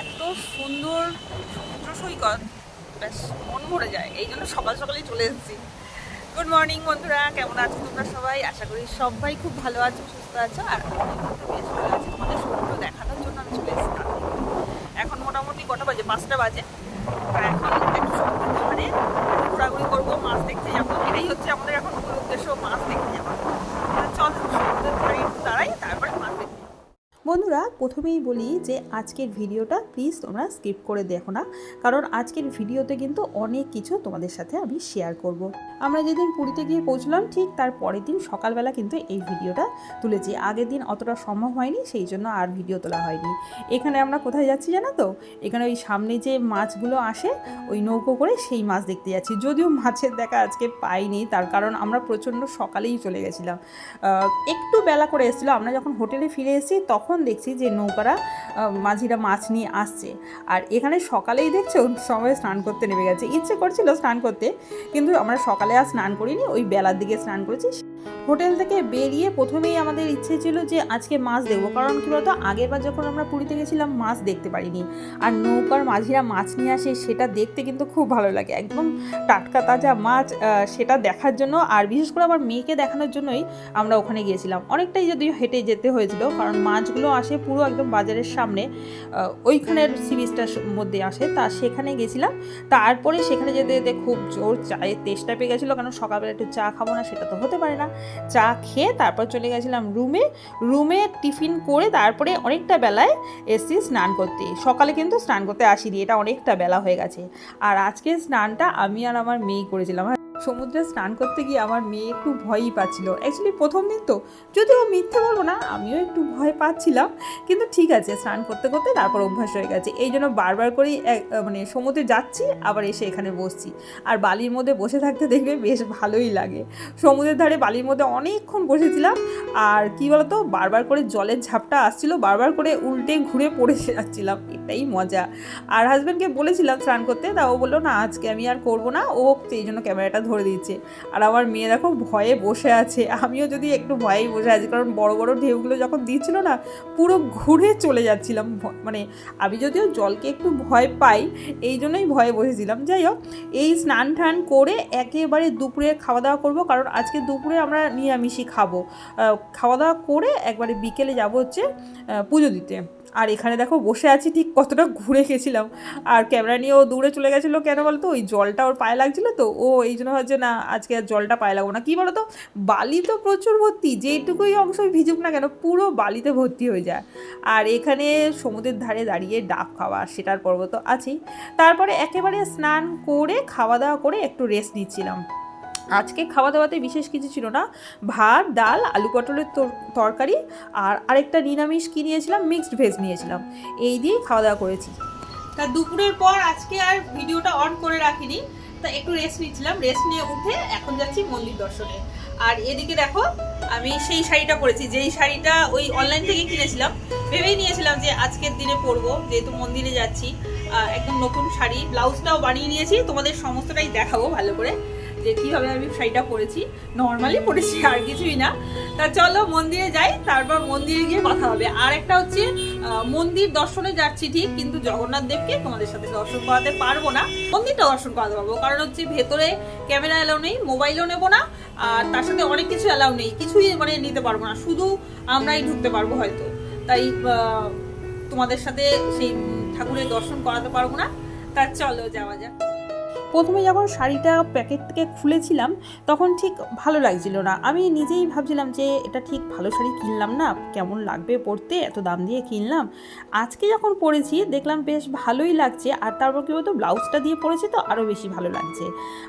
এত সুন্দর সমুদ্র সৈকত, ব্যাস, মন ভরে যায়। এই জন্য সকাল সকালেই চলে এসেছি। গুড মর্নিং বন্ধুরা। কেমন আছো তোমরা সবাই? আশা করি সবাই খুব ভালো আছো, সুস্থ আছো। আর বেশ ভালো আছি। তোমাদের সমুদ্র দেখানোর জন্য আমি চলে এসেছি। এখন মোটামুটি কটা বাজে? পাঁচটা বাজে। আর এখন একটু সমুদ্রের ধারে ঘোরাঘুরি করব, মাছ দেখতে যাব। এটাই হচ্ছে আমাদের এখন উদ্দেশ্য, মাছ দেখতে যাওয়া। চল, সমুদ্রের ধারে একটু দাঁড়াই তারপরে মাছ দেখতে যাব। বন্ধুরা, প্রথমেই বলি যে আজকের ভিডিওটা প্লিজ তোমরা স্কিপ করে দেখো না। কারণ আজকের ভিডিওতে কিন্তু অনেক কিছু তোমাদের সাথে আমি শেয়ার করব। আমরা যেদিন পুরীতে গিয়ে পৌঁছলাম, ঠিক তার পরের দিন সকালবেলা কিন্তু এই ভিডিওটা তুলেছি। আগের দিন অতটা সম্ভব হয়নি, সেই জন্য আর ভিডিও তোলা হয়নি। এখানে আমরা কোথায় যাচ্ছি জানো তো? এখানে ওই সামনে যে মাছগুলো আসে, ওই নৌকো করে সেই মাছ দেখতে যাচ্ছি। যদিও মাছের দেখা আজকে পাইনি, তার কারণ আমরা প্রচণ্ড সকালেই চলে গেছিলাম। একটু বেলা করে এসেছিল। আমরা যখন হোটেলে ফিরে এসেছি, তখন দেখছি যে নৌকারা মাঝিরা মাছ নিয়ে আসছে। আর এখানে সকালেই দেখছ সবাই স্নান করতে নেমে গেছে। ইচ্ছে করছিল স্নান করতে, কিন্তু আমরা সকালে আর স্নান করিনি, ওই বেলার দিকে স্নান করেছি। হোটেল থেকে বেরিয়ে প্রথমেই আমাদের ইচ্ছে ছিল যে আজকে মাছ দেখব কারণ কী বলতো আগেরবার যখন আমরা পুরীতে গেছিলাম, মাছ দেখতে পারিনি। আর নৌকার মাঝিরা মাছ নিয়ে আসে, সেটা দেখতে কিন্তু খুব ভালো লাগে। একদম টাটকা তাজা মাছ সেটা দেখার জন্য। আর বিশেষ করে আমার মেয়েকে দেখানোর জন্যই আমরা ওখানে গিয়েছিলাম। অনেকটাই যদিও হেঁটে যেতে হয়েছিল, কারণ মাছগুলো আসে পুরো একদম বাজারের সামনে ওইখানের সিরিজটার মধ্যে আসে। তা সেখানে গেছিলাম। তারপরে সেখানে যেতে যেতে খুব জোর চায়ের তেষ্টা পেয়ে গেছিল, কারণ সকালবেলা একটু চা খাব না, সেটা তো হতে পারে না। চা খেয়ে তারপর চলে গেছিলাম রুমে। রুমে টিফিন করে তারপরে অনেকটা বেলায় এসছি স্নান করতে। সকালে কিন্তু স্নান করতে আসিনি, এটা অনেকটা বেলা হয়ে গেছে। আর আজকে স্নানটা আমি আর আমার মেয়ে করেছিলাম আর সমুদ্রে স্নান করতে গিয়ে আমার মেয়ে একটু ভয়ই পাচ্ছিল। অ্যাকচুয়ালি প্রথম দিন তো যদিও মিথ্যে বলব না, আমিও একটু ভয় পাচ্ছিলাম। কিন্তু ঠিক আছে, স্নান করতে করতে তারপর অভ্যাস হয়ে গেছে। এই জন্য বারবার করেই মানে সমুদ্রে যাচ্ছি, আবার এসে এখানে বসছি। আর বালির মধ্যে বসে থাকতে দেখবে বেশ ভালোই লাগে। সমুদ্রের ধারে বালির মধ্যে অনেকক্ষণ বসেছিলাম, আর কি বলতো, বারবার করে জলের ঝাপটা আসছিল, বারবার করে উল্টে ঘুরে পড়ে যাচ্ছিলাম। এটাই মজা। আর হাজব্যান্ডকে বলেছিলাম স্নান করতে, তা ও বলল, না, আজকে আমি আর করব না। ও সেই জন্য ক্যামেরাটা ধরে দিচ্ছে আর আমার মেয়ে দেখো ভয়ে বসে আছে। আমিও যদি একটু ভয়েই বসে আছি, কারণ বড় বড় ঢেউগুলো যখন দিচ্ছিল না, পুরো ঘুরে চলে যাচ্ছিলাম মানে আমি যদিও জলকে একটু ভয় পাই, এই জন্যই ভয়ে বসেছিলাম। যাই হোক, এই স্নান টান করে একেবারে দুপুরে খাওয়া দাওয়া করব, কারণ আজকে দুপুরে আমরা নিরামিষই খাব। খাওয়া দাওয়া করে একবারে বিকেলে যাব হচ্ছে পুজো দিতে। আর এখানে দেখো বসে আছি ঠিক কতটা ঘুরে গেছিলাম। আর ক্যামেরা নিয়ে ও দূরে চলে গেছিল কেন বলতো? ওই জলটা ওর পায়ে লাগছিল তো, ও এই জন্য ভাবছে, না, আজকে আর জলটা পায়ে লাগবো না। কী বলতো? বালি তো প্রচুর ভর্তি, যেইটুকুই অংশ ভিজুক না কেন, পুরো বালিতে ভর্তি হয়ে যায়। আর এখানে সমুদ্রের ধারে দাঁড়িয়ে ডাব খাওয়া, সেটার পর্ব তো আছেই। তারপরে একেবারে স্নান করে, খাওয়া দাওয়া করে একটু রেস্ট নিচ্ছিলাম। আজকে খাওয়া দাওয়াতে বিশেষ কিছু ছিল না। ভাত, ডাল, আলু পটলের তর- তরকারি আর আরেকটা নিরামিষ কি নিয়েছিলাম? মিক্সড ভেজ নিয়েছিলাম। এই দিয়েই খাওয়া দাওয়া করেছি। তা দুপুরের পর আজকে আর ভিডিওটা অন করে রাখিনি। তা একটু রেস্ট নিচ্ছিলাম। রেস্ট নিয়ে উঠে এখন যাচ্ছি মন্দির দর্শনে। আর এদিকে দেখো, আমি সেই শাড়িটা পরেছি। যেই শাড়িটা ওই অনলাইন থেকে কিনেছিলাম, ভেবেই নিয়েছিলাম যে আজকের দিনে পরবো। যেহেতু মন্দিরে যাচ্ছি একদম নতুন শাড়ি, ব্লাউজটাও বানিয়ে নিয়েছি। তোমাদের সমস্তটাই দেখাবো ভালো করে। যে কীভাবে আমি শাড়িটা পরেছি নর্মালি পরেছি আর কিছুই না। তা চলো মন্দিরে যাই, তারপর মন্দিরে গিয়ে কথা হবে। আর একটা হচ্ছে মন্দির দর্শনে যাচ্ছি ঠিক, কিন্তু জগন্নাথ দেবকে তোমাদের সাথে দর্শন করাতে পারব না। মন্দিরটা দর্শন করাতে পারব, কারণ হচ্ছে ভেতরে ক্যামেরা এলাও নেই মোবাইলও নেব না, আর তার সাথে অনেক কিছু এলাও নেই, কিছুই মানে নিতে পারব না, শুধু আমরাই ঢুকতে পারব হয়তো। তাই তোমাদের সাথে সেই ঠাকুরের দর্শন করাতে পারব না। তা চলো যাওয়া যাক। প্রথমে যখন শাড়িটা প্যাকেট থেকে খুলেছিলাম, তখন ঠিক ভালো লাগছিল না। আমি নিজেই ভাবছিলাম যে, এটা ঠিক ভালো শাড়ি কিনলাম না, কেমন লাগবে পরতে, এত দাম দিয়ে কিনলাম। আজকে যখন পরেছি, দেখলাম বেশ ভালোই লাগছে, আর তারপর কী বলতো, ব্লাউজটা দিয়ে পরেছি তো আরও বেশি ভালো লাগছে,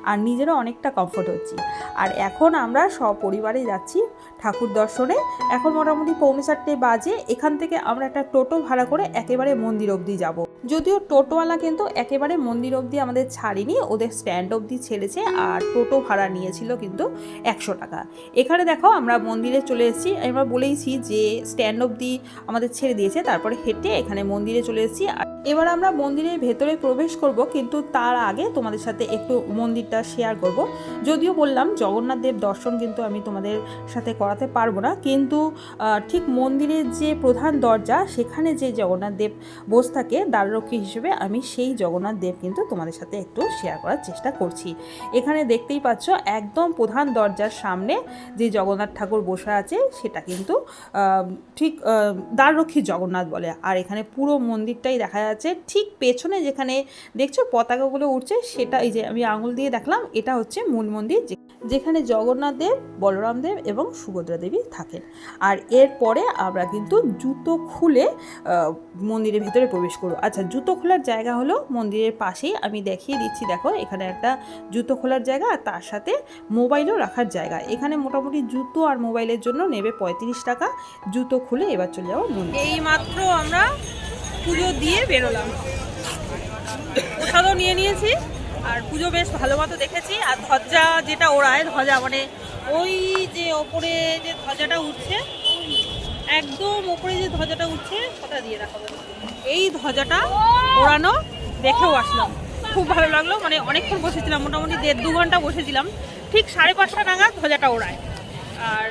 আর নিজেরও অনেকটা কমফোর্ট হচ্ছে। আর এখন আমরা সপরিবারে যাচ্ছি ঠাকুর দর্শনে। এখন মোটামুটি পৌনে চারটে বাজে, এখান থেকে আমরা একটা টোটো ভাড়া করে একেবারে মন্দির অবধি যাব। যদিও টোটোওয়ালা কিন্তু একেবারে মন্দির অবধি আমাদের ছাড়িনি, ওদের স্ট্যান্ড অবধি ছেড়েছে আর টোটো ভাড়া নিয়েছিল কিন্তু একশো টাকা। এখানে দেখো আমরা মন্দিরে চলে এসেছি, আমরা বলেইছি যে স্ট্যান্ড অবধি আমাদের ছেড়ে দিয়েছে, তারপরে হেঁটে এখানে মন্দিরে চলে এসেছি। এবার আমরা মন্দিরের ভেতরে প্রবেশ করব, কিন্তু তার আগে তোমাদের সাথে একটু মন্দিরটা শেয়ার করব। যদিও বললাম জগন্নাথ দেব দর্শন কিন্তু আমি তোমাদের সাথে করাতে পারব না, কিন্তু ঠিক মন্দিরের যে প্রধান দরজা, সেখানে যে জগন্নাথ দেব বসে থাকে দ্বার দ্বাররক্ষী হিসেবে আমি সেই জগন্নাথ দেব কিন্তু তোমাদের সাথে একটু শেয়ার করার চেষ্টা করছি। এখানে দেখতেই পাচ্ছ একদম প্রধান দরজার সামনে যে জগন্নাথ ঠাকুর বসে আছে, সেটা কিন্তু ঠিক দ্বাররক্ষী জগন্নাথ বলে। আর এখানে পুরো মন্দিরটাই দেখা যাচ্ছে। ঠিক পেছনে যেখানে দেখছ পতাকাগুলো উঠছে সেটা এই যে আমি আঙুল দিয়ে দেখলাম, এটা হচ্ছে মূল মন্দির যেখানে জগন্নাথ দেব, বলরাম দেব এবং সুভদ্রা দেবী থাকেন। আর এরপরে আমরা কিন্তু জুতো খুলে মন্দিরের ভেতরে প্রবেশ করব। আচ্ছা জুতো খোলার জায়গা হলো মন্দিরের পাশেই। আমি দেখিয়ে দিচ্ছি, দেখো, এখানে একটা জুতো খোলার জায়গা আর তার সাথে মোবাইলও রাখার জায়গা। এখানে মোটামুটি জুতো আর মোবাইলের জন্য নেবে পঁয়ত্রিশ টাকা। জুতো খুলে এবার চলে যাব মন্দির। এই মাত্র আমরা পুজো দিয়ে বেরোলাম। প্রসাদও নিয়ে নিয়েছি আর পুজো বেশ ভালো মতো দেখেছি। আর ধ্বজা যেটা ওড়ায়, ধ্বজা মানে ওই যে ওপরে যে ধ্বজাটা উঠছে একদম ওপরে যে ধ্বজাটা উঠছে কথা দিয়ে রাখা এই ধ্বজাটা ওড়ানো দেখেও আসলাম। খুব ভালো লাগল মানে অনেকক্ষণ বসেছিলাম, মোটামুটি দেড় দু ঘণ্টা বসেছিলাম। ঠিক সাড়ে পাঁচটা নাগাদ ধ্বজাটা ওড়ায়। আর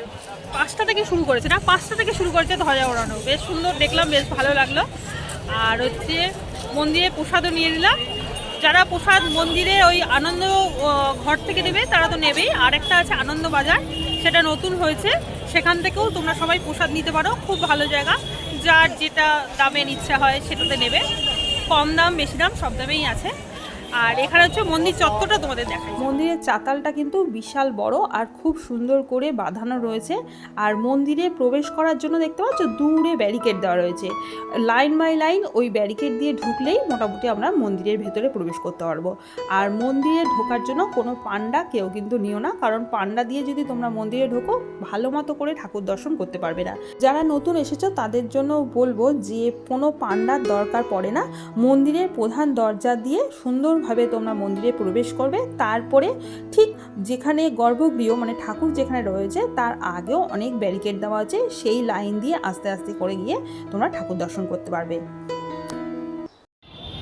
পাঁচটা থেকে শুরু করেছে, না, পাঁচটা থেকে শুরু করেছে ধ্বজা ওড়ানো। বেশ সুন্দর দেখলাম, বেশ ভালো লাগল। আর হচ্ছে মন্দিরে প্রসাদও নিয়ে নিলাম। যারা প্রসাদ মন্দিরে ওই আনন্দ ঘর থেকে নেবে, তারা তো নেবেই। আর একটা আছে আনন্দ বাজার। সেটা নতুন হয়েছে, সেখান থেকেও তোমরা সবাই প্রসাদ নিতে পারো, খুব ভালো জায়গা। যার যেটা দামের ইচ্ছা হয় সেটাতে নেবে। কম দাম, বেশি দাম, সব দামেই আছে। আর এখানে হচ্ছে মন্দির চত্বরটা তোমাদের দেখাই। মন্দিরের চাতালটা কিন্তু বিশাল বড় আর খুব সুন্দর করে বাঁধানো রয়েছে। আর মন্দিরে প্রবেশ করার জন্য দেখতে পাচ্ছ দূরে ব্যারিকেড দেওয়া রয়েছে। লাইন বাই লাইন ওই ব্যারিকেড দিয়ে ঢুকলেই মোটামুটি আমরা মন্দিরের ভেতরে প্রবেশ করতে পারব। আর মন্দিরে ঢোকার জন্য কোনো পান্ডা কেউ কিন্তু নিও না, কারণ পান্ডা দিয়ে যদি তোমরা মন্দিরে ঢোকো, ভালো মতো করে ঠাকুর দর্শন করতে পারবে না। যারা নতুন এসেছ, তাদের জন্য বলব যে কোনো পান্ডার দরকার পড়ে না। মন্দিরের প্রধান দরজা দিয়ে সুন্দরভাবে তোমরা মন্দিরে প্রবেশ করবে, তারপরে ঠিক যেখানে গর্ভগৃহ মানে ঠাকুর যেখানে রয়েছে, তার আগেও অনেক ব্যারিকেড দেওয়া আছে, সেই লাইন দিয়ে আস্তে আস্তে করে গিয়ে তোমরা ঠাকুর দর্শন করতে পারবে।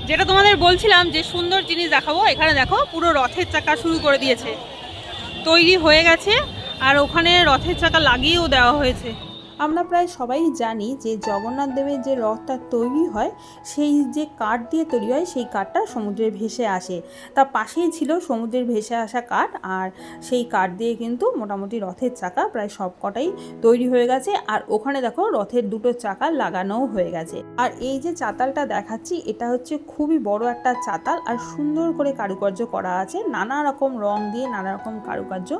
যেটা তোমাদের বলছিলাম যে সুন্দর জিনিস দেখাবো, এখানে দেখো পুরো রথের চাকা শুরু করে দিয়েছে। তৈরি হয়ে গেছে, আর ওখানে রথের চাকা লাগিয়েও দেওয়া হয়েছে। আমরা প্রায় সবাই জানি যে জগন্নাথ দেবের যে রথটা তৈরি হয়, সেই যে কাঠ দিয়ে তৈরি হয়, সেই কাঠটা সমুদ্রে ভেসে আসে। তার পাশেই ছিল সমুদ্রের ভেসে আসা কাঠ আর সেই কাঠ দিয়ে কিন্তু মোটামুটি রথের চাকা প্রায় সব কটাই তৈরি হয়ে গেছে। আর ওখানে দেখো রথের দুটো চাকা লাগানোও হয়ে গেছে। আর এই যে চাতালটা দেখাচ্ছি, এটা হচ্ছে খুবই বড় একটা চাতাল আর সুন্দর করে কারুকার্য করা আছে। নানা রকম রং দিয়ে নানা রকম কারুকার্য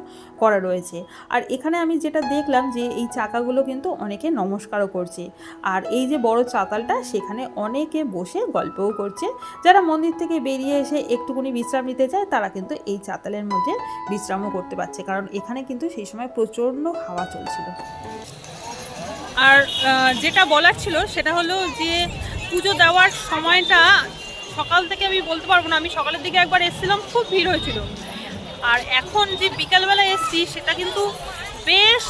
করা রয়েছে। আর এখানে আমি যেটা দেখলাম যে এই চাকাগুলো কিন্তু অনেকে নমস্কারও করছে। আর এই যে বড় চাতালটা, সেখানে অনেকে বসে গল্পও করছে। যারা মন্দির থেকে বেরিয়ে এসে একটুকুনি বিশ্রাম নিতে চায়, তারা কিন্তু এই চাতালের মধ্যে বিশ্রামও করতে পারছে। কারণ এখানে কিন্তু সেই সময় প্রচণ্ড হাওয়া চলছিল। আর যেটা বলার ছিল, সেটা হলো যে পুজো দেওয়ার সময়টা সকাল থেকে আমি বলতে পারব না। আমি সকালের দিকে একবার এসেছিলাম, খুব ভিড় হয়েছিল। আর এখন যে বিকালবেলা এসেছি, সেটা কিন্তু বেশ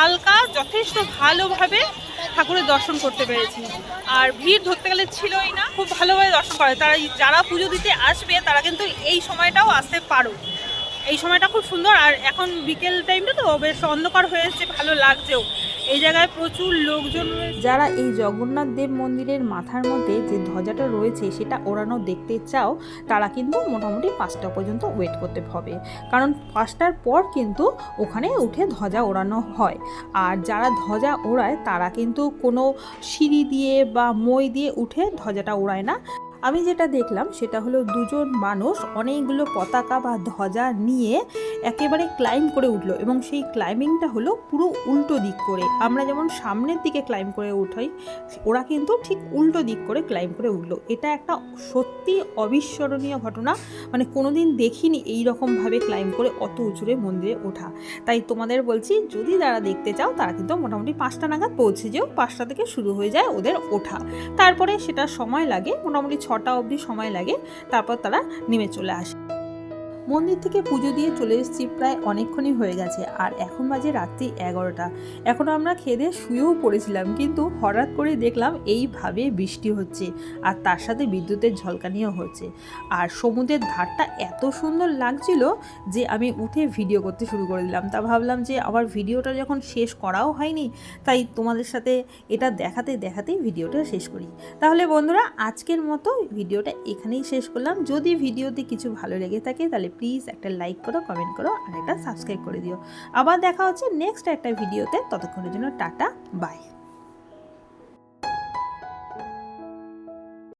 হালকা, যথেষ্ট ভালোভাবে ঠাকুরের দর্শন করতে পেরেছি। আর ভিড় ধরতে গেলে ছিলই না, খুব ভালোভাবে দর্শন করে। তারা যারা পুজো দিতে আসবে, তারা কিন্তু এই সময়টাও আসতে পারো। এই সময়টা খুব সুন্দর, আর এখন বিকেল টাইমটা তো, বেশ অন্ধকার হয়েছে ভালো লাগছেও। এই জায়গায় প্রচুর লোকজন রয়েছে। যারা এই জগন্নাথ দেব মন্দিরের মাথার মধ্যে যে ধ্বজাটা রয়েছে সেটা ওড়ানো দেখতে চাও, তারা কিন্তু মোটামুটি পাঁচটা পর্যন্ত ওয়েট করতে হবে। কারণ পাঁচটার পর কিন্তু ওখানে উঠে ধ্বজা ওড়ানো হয়। আর যারা ধ্বজা ওড়ায়, তারা কিন্তু কোনো সিঁড়ি দিয়ে বা মই দিয়ে উঠে ধ্বজাটা ওড়ায় না। আমি যেটা দেখলাম সেটা হলো দুজন মানুষ অনেকগুলো পতাকা বা ধ্বজা নিয়ে একেবারে ক্লাইম করে উঠল এবং সেই ক্লাইম্বিংটা হলো পুরো উল্টো দিক করে। আমরা যেমন সামনের দিকে ক্লাইম করে উঠাই, ওরা কিন্তু ঠিক উল্টো দিক করে ক্লাইম করে উঠল। এটা একটা সত্যি অবিস্মরণীয় ঘটনা। মানে কোনোদিন দেখিনি এই রকমভাবে ক্লাইম করে অত উঁচুরে মন্দিরে ওঠা। তাই তোমাদের বলছি, যদি তারা দেখতে চাও, তারা কিন্তু মোটামুটি পাঁচটা নাগাদ পৌঁছে যেও। পাঁচটা থেকে শুরু হয়ে যায় ওদের ওঠা। তারপরে সেটা সময় লাগে, মোটামুটি ছটা অবধি সময় লাগে তারপর তারা নেমে চলে আসে। মন্দির থেকে পুজো দিয়ে চলে এসেছি প্রায় অনেকক্ষণই হয়ে গেছে, আর এখন বাজে রাত্রি এগারোটা। এখন আমরা খেদে শুয়েও পড়েছিলাম, কিন্তু হঠাৎ করে দেখলাম এইভাবে বৃষ্টি হচ্ছে, আর তার সাথে বিদ্যুতের ঝলকানিও হচ্ছে। আর সমুদ্রের ধারটা এত সুন্দর লাগছিল যে আমি উঠে ভিডিও করতে শুরু করে দিলাম। তা ভাবলাম যে আমার ভিডিওটা যখন শেষ করাও হয়নি, তাই তোমাদের সাথে এটা দেখাতে দেখাতেই ভিডিওটা শেষ করি। তাহলে বন্ধুরা, আজকের মতো ভিডিওটা এখানেই শেষ করলাম। যদি ভিডিওতে কিছু ভালো লেগে থাকে, তাহলে প্লিজ একটা লাইক করো কমেন্ট করো আর একটা সাবস্ক্রাইব করে দিও। আবার দেখা হচ্ছে নেক্সট একটা ভিডিওতে ততক্ষণের জন্য টাটা বাই